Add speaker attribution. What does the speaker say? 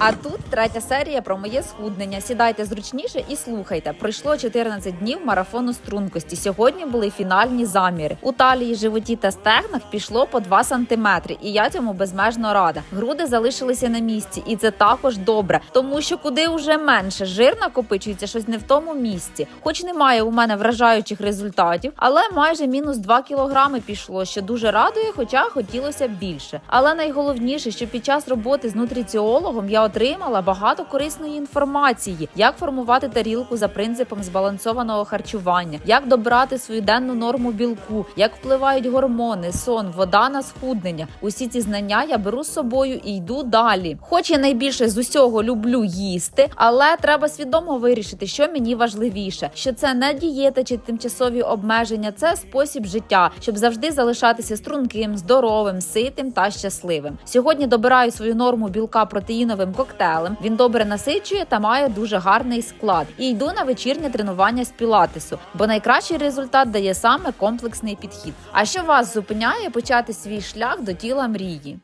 Speaker 1: А тут третя серія про моє схуднення. Сідайте зручніше і слухайте. Пройшло 14 днів марафону стрункості. Сьогодні були фінальні заміри. У талії, животі та стегнах пішло по 2 сантиметри, і я цьому безмежно рада. Груди залишилися на місці, і це також добре, тому що куди вже менше жир накопичується щось не в тому місці. Хоч немає у мене вражаючих результатів, але майже мінус 2 кілограми пішло, що дуже радує, хоча хотілося більше. Але найголовніше, що під час роботи з нутриціологом я отримала багато корисної інформації, як формувати тарілку за принципом збалансованого харчування, як добрати свою денну норму білку, як впливають гормони, сон, вода на схуднення. Усі ці знання я беру з собою і йду далі. Хоч я найбільше з усього люблю їсти, але треба свідомо вирішити, що мені важливіше, що це не дієта чи тимчасові обмеження, це спосіб життя, щоб завжди залишатися струнким, здоровим, ситим та щасливим. Сьогодні добираю свою норму білка протеїновим коктейлем. Він добре насичує та має дуже гарний склад. І йду на вечірнє тренування з пілатесу, бо найкращий результат дає саме комплексний підхід. А що вас зупиняє почати свій шлях до тіла мрії?